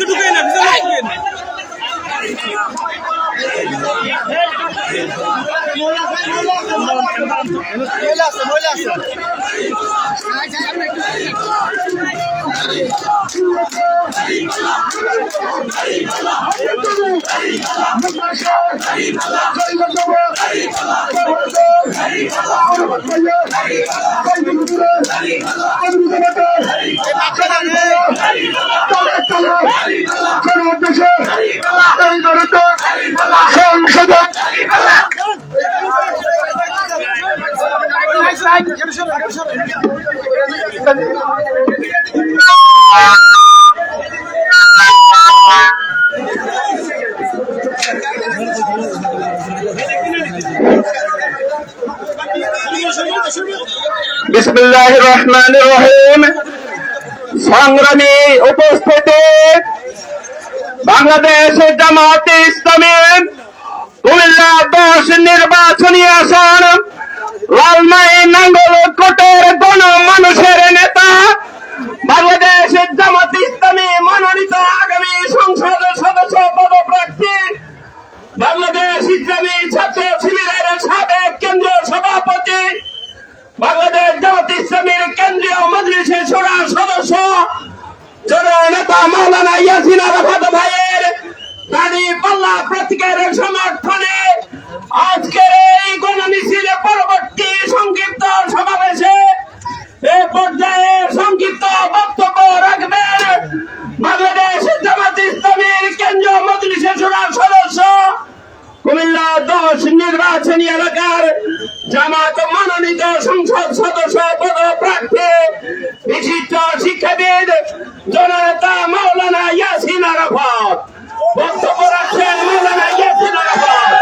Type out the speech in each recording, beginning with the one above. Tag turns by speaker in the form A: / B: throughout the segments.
A: ঢুকে না
B: মহিলা আছে মহিলা আছে
C: সংসদে বিসমুল্লাহ রহমান রহিম। সংগ্রামী উপস্থিতি বাংলাদেশ জামাত ইসলামী কুমিল্লা দশ নির্বাচনী আসন, লালমাই নাঙ্গল কোটের গণ মানুষের নেতা বাংলাদেশ জামাত ইসলামী মনোনীত আগামী সংসদ সদস্য পদপ্রার্থী, বাংলাদেশ ইসলামী ছাত্র শিবিরের সাবেক কেন্দ্রীয় সভাপতি বাংলাদেশ জামাত ইসলামীর কেন্দ্রীয় মজলিসের সুরা সদস্য জননেতা মৌলানা ইয়াসিন আরাফাত ভাইয়ের দাড়ি পাল্লা সমর্থনে আজকের এই গণমিছিলে পরবর্তী সংক্ষিপ্ত সমাবেশে এ পর্যায়ে সংক্ষিপ্ত বক্তব্য রাখবেন বাংলাদেশ জামাত ইসলামীর কেন্দ্রীয় মজলিসের সুরা সদস্য কুমিল্লা দশ নির্বাচনী এলাকার জামাত মনোনীত সংসদ সদস্য পদপ্রার্থী বিশিষ্ট শিক্ষাবিদ জননেতা মাওলানা ইয়াসিন আরাফাত বক্তব্য রাখছেন মাওলানা ইয়াসিন আরাফাত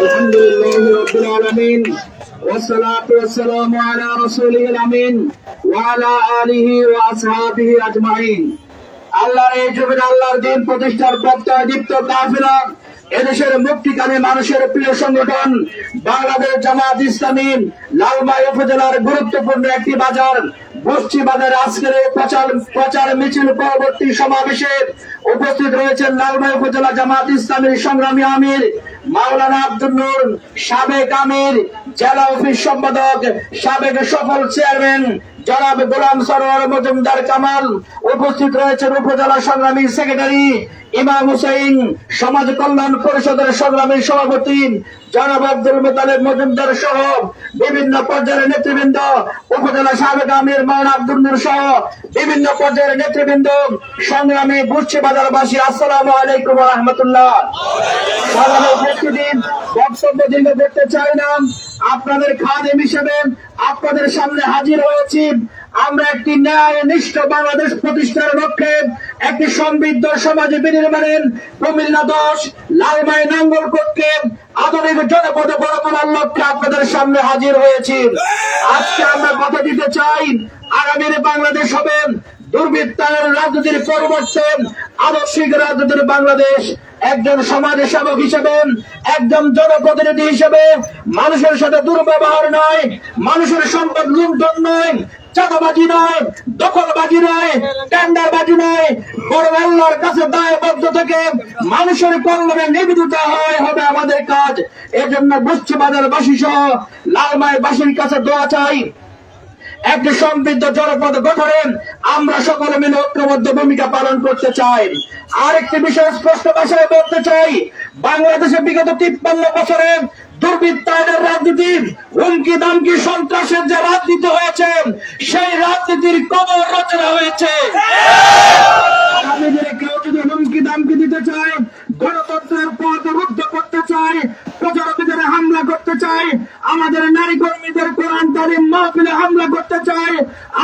C: الحمد لله رب العالمين والصلاة والسلام على رسوله الأمين وعلى آله وأصحابه أجمعين আল্লাহর এই যুগের আল্লাহর দিন প্রতিষ্ঠার প্রত্যয় দীপ্ত কাফিলা এদেশের মুক্তিকামী মানুষের প্রিয় সংগঠন বাংলাদেশ জামাত ইসলামী লালমাই উপজেলার গুরুত্বপূর্ণ একটি বাজার বস্তি আজকের প্রচার প্রচার মিছিল পরবর্তী সমাবেশে উপস্থিত রয়েছেন লালমাই উপজেলা জামাত ইসলামীর সংগ্রামী আমির মাওলানা আব্দুল নূর সাবেক আমির, জেলা অফিস সম্পাদক সাবেক সফল চেয়ারম্যান জনাব গোলাম সরোয়ার মজুমদার কামাল, উপস্থিত রয়েছেন উপজেলা সংগ্রামী সেক্রেটারি ইমাম হুসাইন, সমাজ কল্যাণ পরিষদের সংগ্রামী সভাপতি জনাব আব্দুল মোতালেব মজুমদার সহ বিভিন্ন পর্যায়ের নেতৃবৃন্দ, উপজেলা সাবেক আমির মাওলানা আব্দুল নূর সহ বিভিন্ন পর্যায়ের নেতৃবৃন্দ, সংগ্রামী বুচ্ছি বাজারবাসী আসসালামু আলাইকুম রহমতুল্লাহ। সাধারণ উপস্থিতি বক্তব্য দীর্ঘ করতে চাই না, আপনাদের খাদেম হিসেবে আপনাদের সামনে হাজির হয়েছি। আমরা একটি ন্যায় নিষ্ঠ বাংলাদেশ প্রতিষ্ঠার লক্ষ্যে একটি সমৃদ্ধ সমাজ বিনির্মাণের কুমিল্লা দশ, লালমাই নাঙ্গলকোটকে আধুনিক জনপদে করার লক্ষ্যে আপনাদের সামনে হাজির হয়েছি। আজকে আমরা কথা দিতে চাই আগামীর বাংলাদেশ হবে দুর্বৃত্তায়ন রাজনীতির পরিবর্তে আদর্শিক রাজনীতির বাংলাদেশ। একজন সমাজ সেবক হিসেবে, একজন জনপ্রতিনিধি হিসেবে, মানুষের সাথে দুর্ব্যবহার নয়, মানুষের সম্পদ লুণ্ঠন নয় নয় নয় নয় কাছে দায়বদ্ধ থেকে মানুষের কল্যাণে নিবেদিত হয়, হবে আমাদের কাজ। এজন্য সহ বাসীর কাছে দোয়া চাই। একটি সমৃদ্ধ জনপদ গঠনে আমরা সকলে মিলে ঐক্যবদ্ধ ভূমিকা পালন করতে চাই। আরেকটি বিষয় স্পষ্ট ভাষায় বলতে চাই, বাংলাদেশে বিগত তিপ্পান্ন বছরে দুর্বৃত্তায়নের হুমকি দামকি সন্ত্রাসের যে রাজনীতি সেই রাজনীতির কবর রচনা হয়েছে। কেউ যদি হুমকি দামকি দিতে চায়, গণতন্ত্রের পথ রুদ্ধ করতে চায় প্রচার ভিতরে হামলা করতে চাই আমাদের নারী কর্মীদের কোরআন, তালিম, মাহফিলে হামলা করতে চাই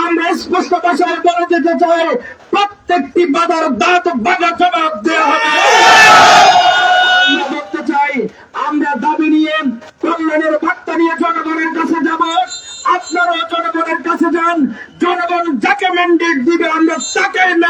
C: আমরা স্পষ্ট ভাষায় বলে দিতে চাই, প্রত্যেকটি বাধার দাঁত বাধা জবাব দেওয়া হবে।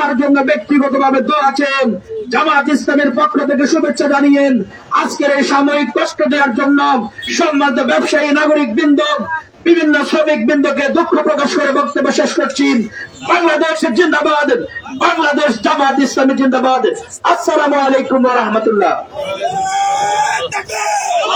C: আমার জন্য ব্যক্তিগতভাবে দোয়া আছেন। জামাত ইসলামের পক্ষ থেকে শুভেচ্ছা জানিয়েন, আজকের এই সাময়িক কষ্ট দেওয়ার জন্য সম্মানিত ব্যবসায়ী নাগরিক বৃন্দ বিভিন্ন শ্রমিক বৃন্দকে দুঃখ প্রকাশ করে বক্তব্য শেষ করছি। বাংলাদেশ জিন্দাবাদ, বাংলাদেশ জামাত ইসলামী জিন্দাবাদ। আসসালামু আলাইকুম রহমতুল্লাহ।